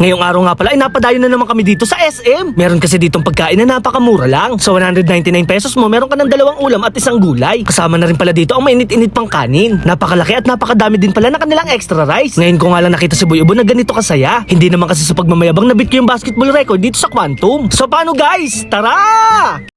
Ngayong araw nga pala ay napadayo na naman kami dito sa SM. Meron kasi ditong pagkain na napakamura lang. Sa 199 pesos mo, meron ka ng dalawang ulam at isang gulay. Kasama na rin pala dito ang mainit-init pang kanin. Napakalaki at napakadami din pala na kanilang extra rice. Ngayon ko nga lang nakita si Boy Ubo na ganito kasaya. Hindi naman kasi sa pagmamayabang nabit ko yung basketball record dito sa Quantum. So paano guys? Tara!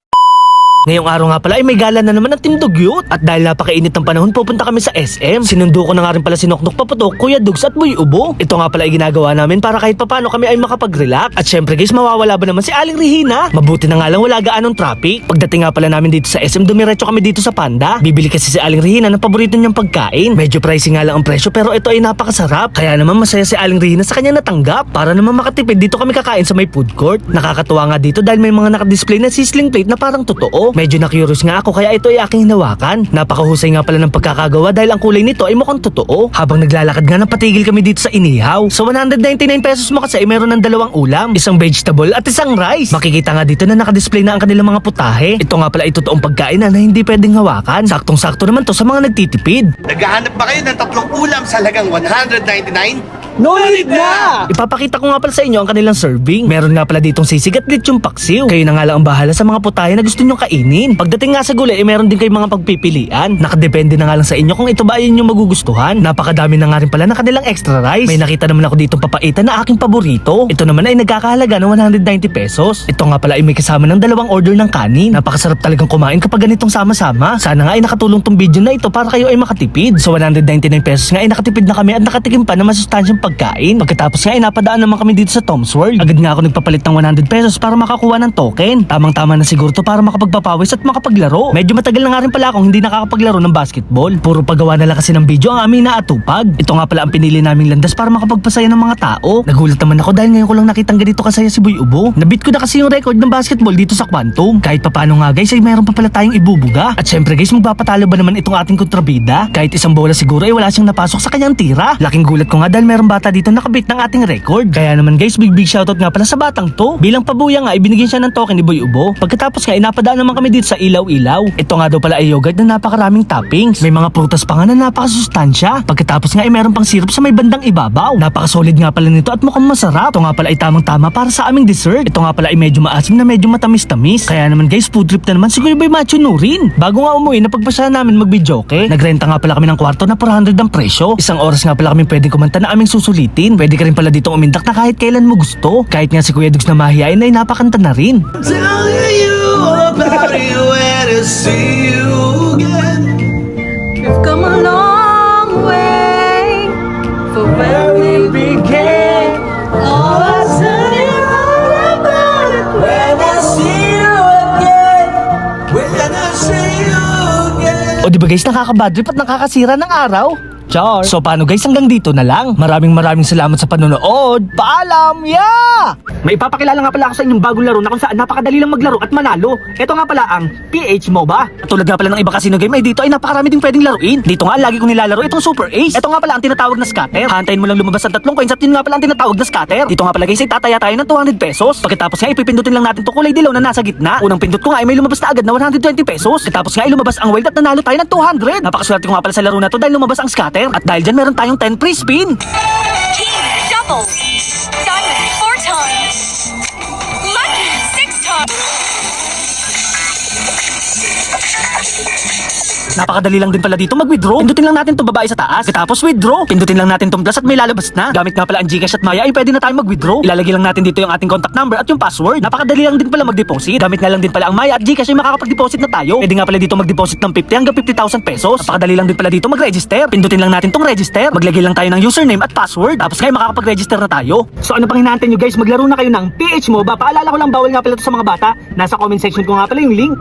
Ngayong araw nga pala ay may gala na naman ng Team Dugyot. At dahil napakainit ng panahon, pupunta kami sa SM. Sinundo ko na nga rin pala si Noknok Paputok, Kuya Dugs at Boy Ubo. Ito nga pala ay ginagawa namin para kahit papano kami ay makapag-relax. At syempre guys, mawawala ba naman si Aling Regina? Mabuti na nga lang wala gaanong traffic. Pagdating nga pala namin dito sa SM, dumiretso kami dito sa Panda. Bibili kasi si Aling Regina ng paborito niyang pagkain. Medyo pricey nga lang ang presyo pero ito ay napakasarap. Kaya naman masaya si Aling Regina sa kanyang natanggap. Para naman makatipid, dito kami kakain sa may food court. Nakakatuwa nga dito dahil may mga nakadisplay na sizzling plate na parang totoo. Medyo na-curious nga ako kaya ito ay aking hinawakan. Napakahusay nga pala ng pagkakagawa dahil ang kulay nito ay mukhang totoo. Habang naglalakad nga napatigil kami dito sa inihaw. Sa 199 pesos mo kasi ay meron ng dalawang ulam, isang vegetable at isang rice. Makikita nga dito na nakadisplay na ang kanilang mga putahe. Ito nga pala ay totoong pagkain na, hindi pwedeng hawakan. Saktong-sakto naman to sa mga nagtitipid. Naghahanap ba kayo ng tatlong ulam sa halagang 199? No need na! Ipapakita ko nga pala sa inyo ang kanilang serving. Meron nga pala ditong sisig at lechong paksiw. Kayo na nga lang ang bahala sa mga putahe na gusto nyong kainin. Pagdating nga sa gulay, eh, meron din kayong mga pagpipilian. Nakadepende na nga lang sa inyo kung ito ba ay inyong magugustuhan. Napakadami na nga rin pala ng kanilang extra rice. May nakita naman ako ditong papaitan na aking paborito. Ito naman ay nagkakahalaga ng 190 pesos. Ito nga pala ay may kasama ng dalawang order ng kanin. Napakasarap talagang kumain kapag ganitong sama-sama. Sana nga ay nakatulong tong video na ito para kayo ay makatipid. Sa 199 pesos nga ay nakatipid na kami at nakatikim pa ng masustansyang pagkain. Pagkatapos nga ay napadaan naman kami dito sa Tom's World. Agad nga ako nagpapalit ng 100 pesos para makakuha ng token. Tamang-tama na siguro to para makapagpapawis at makapaglaro. Medyo matagal na nga rin pala akong hindi nakakapaglaro ng basketball. Puro paggawa na lang kasi ng video ang aming naatupag. Ito nga pala ang pinili naming landas para makapagpasaya ng mga tao. Nagulat naman ako dahil ngayon ko lang nakitang ganito kasaya si Boy Ubo. Nabit ko na kasi yung record ng basketball dito sa Quantum. Kahit papano nga guys ay mayroon pa pala tayong ibubuga. At syempre guys magpapatalo ba naman itong ating kontrabida? Kahit isang bola siguro ay wala siyang napasok sa kanyang tira. Laking gulat ko nga dahil mayroong bata dito nakabit ng ating record. Kaya naman guys big big shoutout nga pala sa batang to. Bilang pabuya nga ibinigyan siya ng token ni Boy Ubo. Pagkatapos nga inapadaan naman kami dito sa ilaw-ilaw. Ito nga daw pala ay yogurt na napakaraming toppings. May mga prutas pa nga na napakasustansya. Pagkatapos nga ay meron pang syrup sa may bandang ibabaw. Napakasolid nga pala nito at mukhang masarap. Ito nga pala ay tamang-tama para sa aming dessert. Ito nga pala ay medyo maasim na medyo matamis-tamis. Kaya naman guys, food trip na naman si Kuya Boy Macho Nurin. Bago nga umuwi, napagpasya namin magbidyoke. Nagrenta nga pala kami ng kwarto na 400 ang presyo. Isang oras nga pala kami pwedeng kumanta na aming susulitin. Pwede ka rin pala ditong umindak na kahit kailan mo gusto. Kahit nga si Kuya Dugs na mahihain ay napakanta na rin. Telling you about you and to see you again. We've come a long way for where we began. All I tell you about it when I see you again. When I see you again. O di ba guys, nakakabadrip at nakakasira ng araw? Char. So paano guys, hanggang dito na lang. Maraming maraming salamat sa panonood. Paalam! Yeah! May ipapakilala nga pala ako sa inyong bagong laro na kung saan napakadali lang maglaro at manalo. Ito nga pala ang PH MOBA. Tulad nga pala ng iba casino game ay dito ay napakarami ding pwedeng laruin. Dito nga lagi kong nilalaro itong Super Ace. Ito nga pala ang tinatawag na scatter. Hantayin mo lang lumabas ang tatlong coins at yun nga pala ang tinatawag na scatter. Dito nga pala guys ay tataya tayo ng 200 pesos. Pagkatapos nga ipipindutin lang natin to kulay dilaw na nasa gitna. Unang pindot ko nga ay may lumabas na agad na 120 pesos. Pagkatapos nga ay lumabas ang wild at nanalo tayo ng 200. Napakaswerte ko nga pala sa laro na to dahil lumabas ang scatter. At dahil dyan meron tayong 10 free spin. King double. Diamond Napakadali lang din pala dito mag-withdraw. Pindutin lang natin 'tong babae sa taas. Tapos withdraw. Pindutin lang natin 'tong plus at may lalabas na. Gamit nga pala ang Gcash at Maya ay pwede na tayo mag-withdraw. Ilalagay lang natin dito yung ating contact number at yung password. Napakadali lang din pala mag-deposit. Gamit nga lang din pala ang Maya at Gcash ay makakapag-deposit na tayo. Pwede nga pala dito mag-deposit ng 50 hanggang 50,000 pesos. Napakadali lang din pala dito mag-register. Pindutin lang natin 'tong register. Maglagay lang tayo ng username at password. Tapos ngayon makakapag-register na tayo. So ano pang hinahantay nyo guys? Maglaro na kayo ng PH MOBA. Paalala ko lang bawal nga pala to sa mga bata. Nasa comment section ko nga pala yung link.